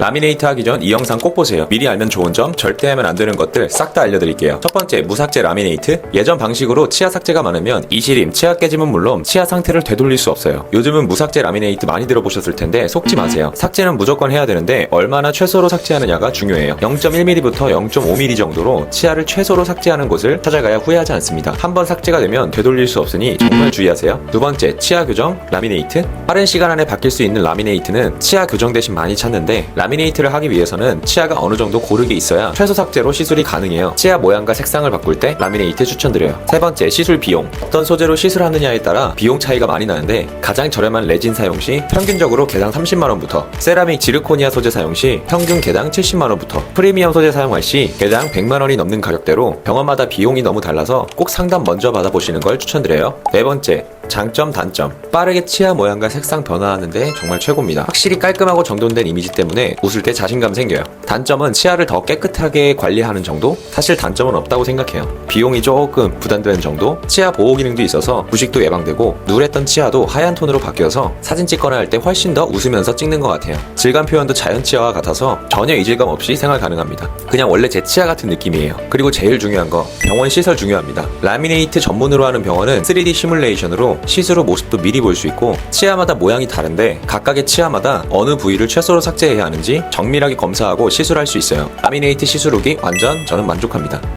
라미네이트 하기 전 이 영상 꼭 보세요. 미리 알면 좋은 점, 절대 하면 안 되는 것들 싹 다 알려드릴게요. 첫 번째, 무삭제 라미네이트. 예전 방식으로 치아 삭제가 많으면 이시림, 치아 깨짐은 물론 치아 상태를 되돌릴 수 없어요. 요즘은 무삭제 라미네이트 많이 들어보셨을 텐데 속지 마세요. 삭제는 무조건 해야 되는데 얼마나 최소로 삭제하느냐가 중요해요. 0.1mm부터 0.5mm 정도로 치아를 최소로 삭제하는 곳을 찾아가야 후회하지 않습니다. 한번 삭제가 되면 되돌릴 수 없으니 정말 주의하세요. 두 번째, 치아 교정 라미네이트. 빠른 시간 안에 바뀔 수 있는 라미네이트는 치아 교정 대신 많이 찾는데 라미 네이트를 하기 위해서는 치아가 어느 정도 고르게 있어야 최소 삭제로 시술이 가능해요. 치아 모양과 색상을 바꿀 때 라미네이트 추천드려요. 세 번째, 시술 비용. 어떤 소재로 시술하느냐에 따라 비용 차이가 많이 나는데 가장 저렴한 레진 사용 시 평균적으로 개당 30만 원부터 세라믹 지르코니아 소재 사용 시 평균 개당 70만 원부터 프리미엄 소재 사용할 시 개당 100만 원이 넘는 가격대로 병원마다 비용이 너무 달라서 꼭 상담 먼저 받아보시는 걸 추천드려요. 네 번째, 장점, 단점. 빠르게 치아 모양과 색상 변화하는데 정말 최고입니다. 확실히 깔끔하고 정돈된 이미지 때문에 웃을 때 자신감 생겨요. 단점은 치아를 더 깨끗하게 관리하는 정도? 사실 단점은 없다고 생각해요. 비용이 조금 부담되는 정도? 치아 보호 기능도 있어서 부식도 예방되고 누랬던 치아도 하얀 톤으로 바뀌어서 사진 찍거나 할 때 훨씬 더 웃으면서 찍는 것 같아요. 질감 표현도 자연 치아와 같아서 전혀 이질감 없이 생활 가능합니다. 그냥 원래 제 치아 같은 느낌이에요. 그리고 제일 중요한 거 병원 시설 중요합니다. 라미네이트 전문으로 하는 병원은 3D 시뮬레이션으로 시술 후 모습도 미리 볼 수 있고 치아마다 모양이 다른데 각각의 치아마다 어느 부위를 최소로 삭제해야 하는지 정밀하게 검사하고 시술할 수 있어요. 라미네이트 시술 후기 완전 저는 만족합니다.